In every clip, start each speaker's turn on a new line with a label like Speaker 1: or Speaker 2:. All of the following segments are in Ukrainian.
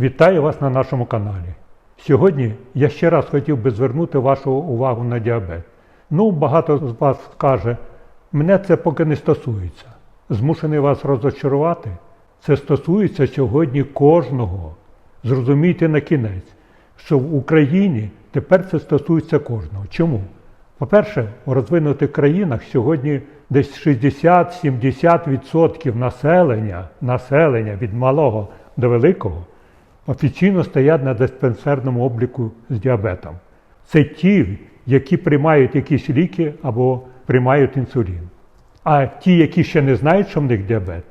Speaker 1: Вітаю вас на нашому каналі. Сьогодні я ще раз хотів би звернути вашу увагу на діабет. Ну, багато з вас скаже, мене це поки не стосується. Змушений вас розочарувати. Це стосується сьогодні кожного. Зрозумійте на кінець, що в Україні тепер це стосується кожного. Чому? По-перше, у розвинутих країнах сьогодні десь 60-70% населення, населення від малого до великого офіційно стоять на диспансерному обліку з діабетом. Це ті, які приймають якісь ліки або приймають інсулін. А ті, які ще не знають, що в них діабет,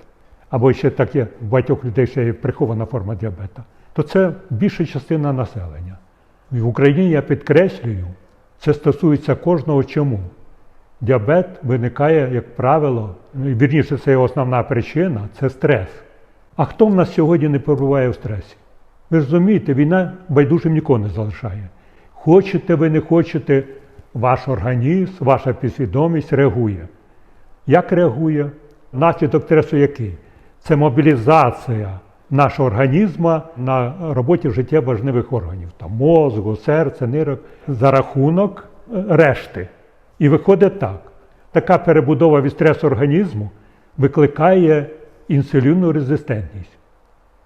Speaker 1: або ще таке в багатьох людей ще є прихована форма діабета, то це більша частина населення. В Україні я підкреслюю, це стосується кожного чому. Діабет виникає, як правило, ну, вірніше, це його основна причина це стрес. А хто в нас сьогодні не перебуває в стресі? Ви ж розумієте, війна байдужим нікого не залишає. Хочете ви не хочете, ваш організм, ваша підсвідомість реагує. Як реагує? Наслідок стресу який? Це мобілізація нашого організму на роботі життєво важливих органів, там мозку, серця, нирок, за рахунок е, решти. І виходить так. Така перебудова від стресу організму викликає інсулінну резистентність.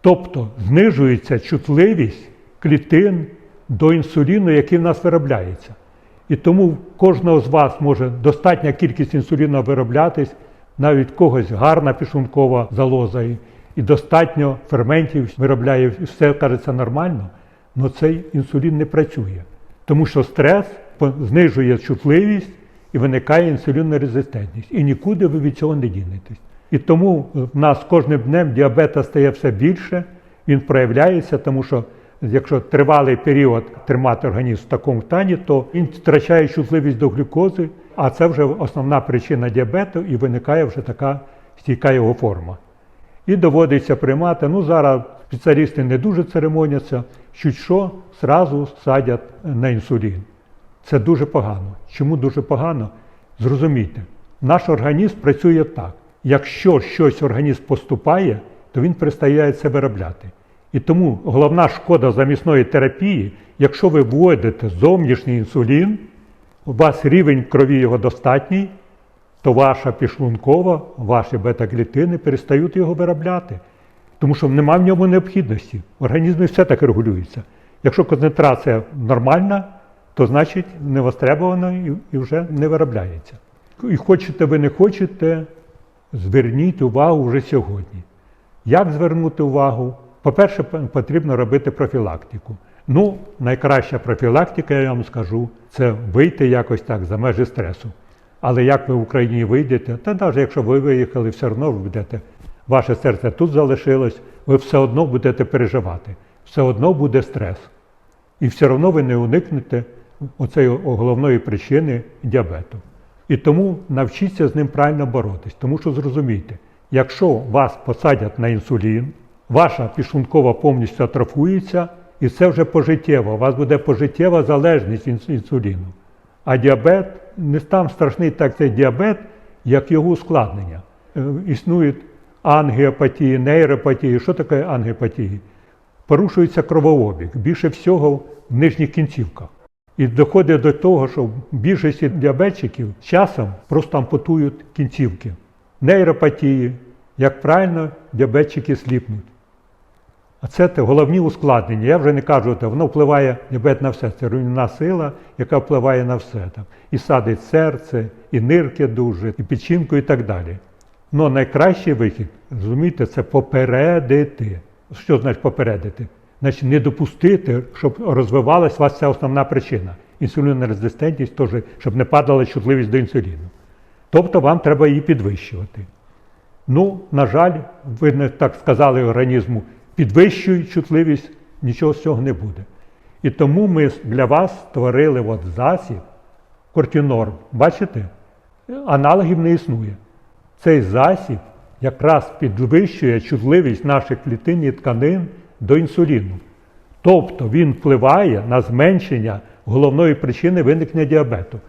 Speaker 1: Тобто знижується чутливість клітин до інсуліну, який в нас виробляється. І тому в кожного з вас може достатня кількість інсуліну вироблятись, навіть когось гарна пішункова залоза, і, і достатньо ферментів виробляє, і все кажеться нормально, але цей інсулін не працює. Тому що стрес знижує чутливість і виникає інсулінна резистентність. І нікуди ви від цього не дінетесь. І тому в нас кожним днем діабета стає все більше, він проявляється, тому що якщо тривалий період тримати організм в такому стані, то він втрачає чутливість до глюкози, а це вже основна причина діабету і виникає вже така стійка його форма. І доводиться приймати. Ну зараз спеціалісти не дуже церемоняться, чуть що зразу садять на інсулін. Це дуже погано. Чому дуже погано? Зрозумійте, наш організм працює так. Якщо щось організм поступає, то він перестає це виробляти. І тому головна шкода замісної терапії, якщо ви вводите зовнішній інсулін, у вас рівень крові його достатній, то ваша підшлункова, ваші бета-клітини перестають його виробляти. Тому що немає в ньому необхідності. В організмі все так регулюється. Якщо концентрація нормальна, то значить не востребовано і вже не виробляється. І хочете ви не хочете, зверніть увагу вже сьогодні. Як звернути увагу? По-перше, потрібно робити профілактику. Ну, найкраща профілактика, я вам скажу, це вийти якось так за межі стресу. Але як ви в Україні вийдете, та навіть якщо ви виїхали, все одно ви будете, ваше серце тут залишилось, ви все одно будете переживати, все одно буде стрес. І все одно ви не уникнете оцеї головної причини діабету. І тому навчіться з ним правильно боротись. Тому що зрозумійте, якщо вас посадять на інсулін, ваша підшлункова повністю атрофується, і це вже пожиттєво. У вас буде пожиттєва залежність інсуліну. А діабет не там страшний так цей діабет, як його ускладнення. Е, Існують ангіопатії, нейропатії. Що таке ангіопатії? порушується кровообіг, більше всього в нижніх кінцівках. І доходить до того, що більшості діабетчиків часом просто ампутують кінцівки. Нейропатії, як правильно, діабетчики сліпнуть. А це те головні ускладнення. Я вже не кажу, що воно впливає діабет на все. Це руйнівна сила, яка впливає на все. Там. І садить серце, і нирки дуже, і печінку, і так далі. Ну найкращий вихід, розумієте, це попередити. Що значить попередити? Значить, не допустити, щоб розвивалась у вас ця основна причина. Інсулінна резистентність, теж, щоб не падала чутливість до інсуліну. Тобто вам треба її підвищувати. Ну, на жаль, ви не так сказали організму, підвищуй чутливість, нічого з цього не буде. І тому ми для вас створили от засіб кортінорм. Бачите? Аналогів не існує. Цей засіб якраз підвищує чутливість наших клітин і тканин до інсуліну. Тобто він впливає на зменшення головної причини виникнення діабету.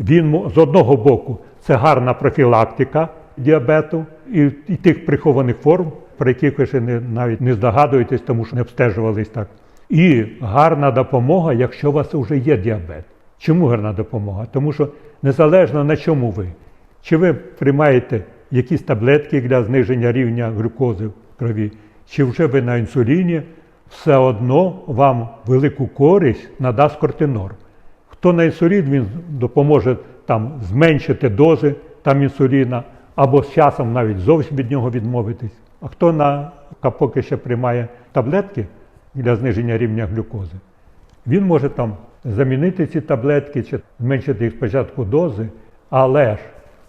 Speaker 1: Він з одного боку це гарна профілактика діабету і, і тих прихованих форм про яких ви ще не, навіть не здогадуєтесь, тому що не обстежувались так. І гарна допомога, якщо у вас вже є діабет. Чому гарна допомога? Тому що незалежно на чому ви, чи ви приймаєте якісь таблетки для зниження рівня глюкози в крові, чи вже ви на інсуліні, все одно вам велику користь надасть кортинор. Хто на інсулін, він допоможе там зменшити дози там інсуліна, або з часом навіть зовсім від нього відмовитись. А хто на поки ще приймає таблетки для зниження рівня глюкози, він може там замінити ці таблетки чи зменшити їх спочатку дози, але ж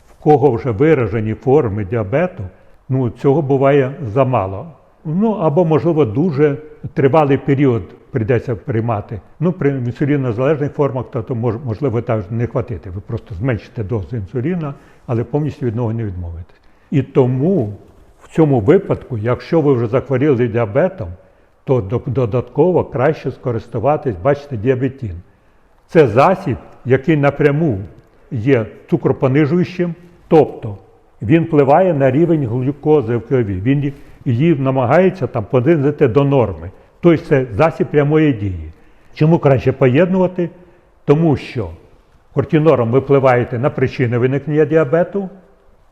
Speaker 1: в кого вже виражені форми діабету, ну цього буває замало. Ну або, можливо, дуже тривалий період прийдеться приймати. Ну, при інсулінозалежних формах, то, то мож- можливо так не хватити. Ви просто зменшите дозу інсуліна, але повністю від нього не відмовитесь. І тому в цьому випадку, якщо ви вже захворіли діабетом, то додатково краще скористуватись, бачите, діабетин. Це засіб, який напряму є цукропонижуючим, тобто він впливає на рівень глюкози в крові. Він її намагається там понизити до норми. Тобто це засіб прямої дії. Чому краще поєднувати? Тому що кортинором ви впливаєте на причини виникнення діабету,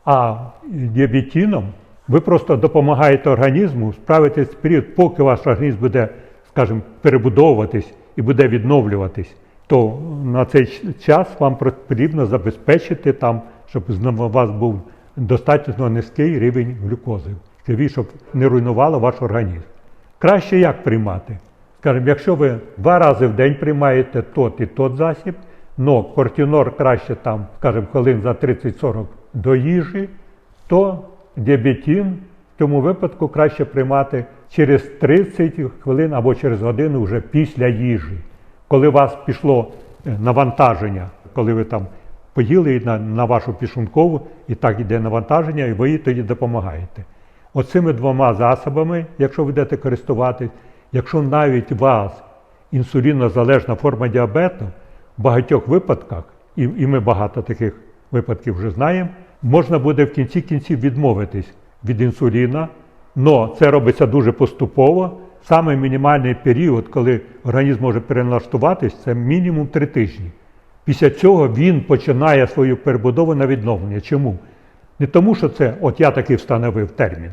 Speaker 1: а діабетином ви просто допомагаєте організму справитись в період, поки ваш організм буде, скажімо, перебудовуватись і буде відновлюватись, то на цей час вам потрібно забезпечити там, щоб у вас був достатньо низький рівень глюкози, в щоб не руйнувало ваш організм. Краще як приймати? Скажімо, якщо ви два рази в день приймаєте тот і тот засіб, но кортинор краще там, скажімо, хвилин за 30-40 до їжі, то діабетин в цьому випадку краще приймати через 30 хвилин або через годину вже після їжі. Коли у вас пішло е, навантаження, коли ви там поїли на, на вашу пішункову, і так йде навантаження, і ви їй тоді допомагаєте. Оцими двома засобами, якщо ви будете користуватись, якщо навіть у вас інсулінозалежна форма діабету, в багатьох випадках, і, і ми багато таких випадків вже знаємо, можна буде в кінці кінців відмовитись від інсуліна, але це робиться дуже поступово. Саме мінімальний період, коли організм може переналаштуватись, це мінімум три тижні. Після цього він починає свою перебудову на відновлення. Чому? Не тому, що це, от я такий встановив термін.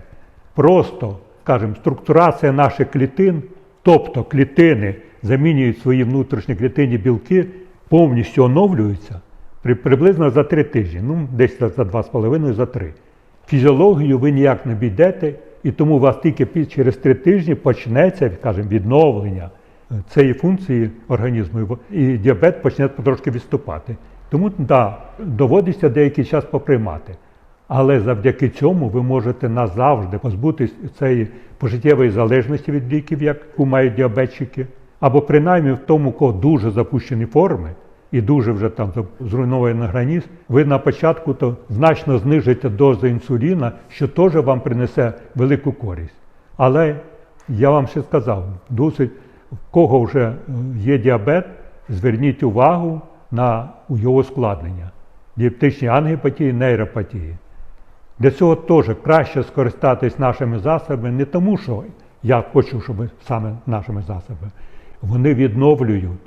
Speaker 1: Просто, скажімо, структурація наших клітин, тобто клітини замінюють свої внутрішні клітинні білки, повністю оновлюються при, приблизно за три тижні, ну десь за два з половиною, за три. Фізіологію ви ніяк не обійдете, і тому у вас тільки через три тижні почнеться, скажімо, відновлення е, цієї функції організму, і діабет почне потрошки відступати. Тому да, доводиться деякий час поприймати. Але завдяки цьому ви можете назавжди позбутись цієї пожиттєвої залежності від ліків, яку мають діабетчики, або принаймні в тому, кого дуже запущені форми і дуже вже там зруйнований організм, ви на початку то значно знижите дозу інсуліна, що теж вам принесе велику користь. Але я вам ще сказав, досить в кого вже е, є діабет, зверніть увагу на його ускладнення. Діабетичні ангіопатії, нейропатії. Для цього теж краще скористатись нашими засобами, не тому, що я хочу, щоб саме нашими засобами. Вони відновлюють.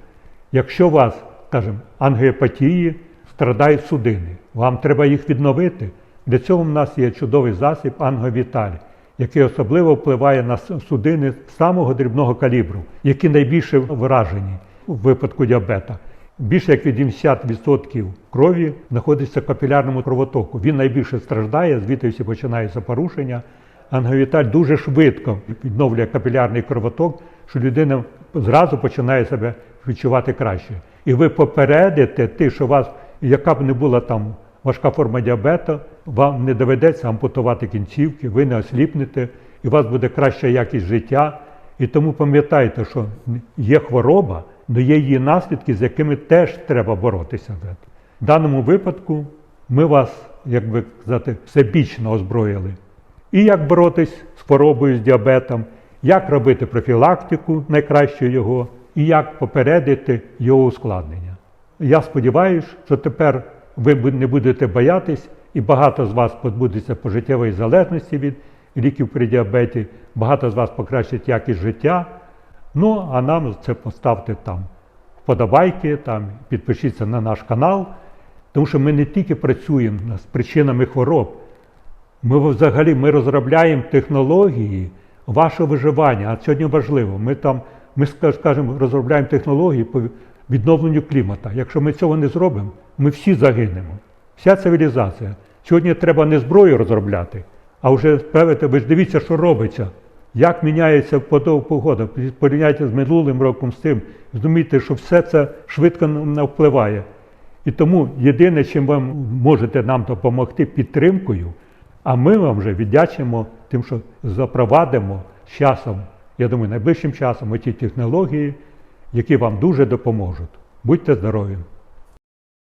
Speaker 1: Якщо у вас, скажімо, ангіопатії, страдають судини, вам треба їх відновити. Для цього в нас є чудовий засіб ангіовіталь, який особливо впливає на судини самого дрібного калібру, які найбільше вражені у випадку діабета. Більше як 80% крові знаходиться в капілярному кровотоку. Він найбільше страждає, звідти всі починаються порушення. Ангіовіталь дуже швидко відновлює капілярний кровоток, що людина зразу починає себе відчувати краще. І ви попередите те, що вас, яка б не була там важка форма діабету, вам не доведеться ампутувати кінцівки, ви не осліпнете, і у вас буде краща якість життя. І тому пам'ятайте, що є хвороба, але є її наслідки, з якими теж треба боротися. В даному випадку ми вас, як би казати, всебічно озброїли. І як боротись з хворобою, з діабетом, як робити профілактику, найкраще його, і як попередити його ускладнення. Я сподіваюся, що тепер ви не будете боятись, і багато з вас позбудеться пожиттєвої залежності від, ліків при діабеті. Багато з вас покращить якість життя. Ну, а нам це поставте там вподобайки, там, підпишіться на наш канал, тому що ми не тільки працюємо з причинами хвороб, ми взагалі ми розробляємо технології вашого виживання. А сьогодні важливо. Ми там, ми скажімо, розробляємо технології по відновленню клімата. Якщо ми цього не зробимо, ми всі загинемо. Вся цивілізація. Сьогодні треба не зброю розробляти, а вже справити, ви ж дивіться, що робиться. Як міняється погода, порівняйте з минулим роком з цим, зрозумійте, що все це швидко на- впливає. І тому єдине, чим ви можете нам допомогти підтримкою, а ми вам вже віддячимо тим, що запровадимо з часом, я думаю, найближчим часом ті технології, які вам дуже допоможуть. Будьте здорові!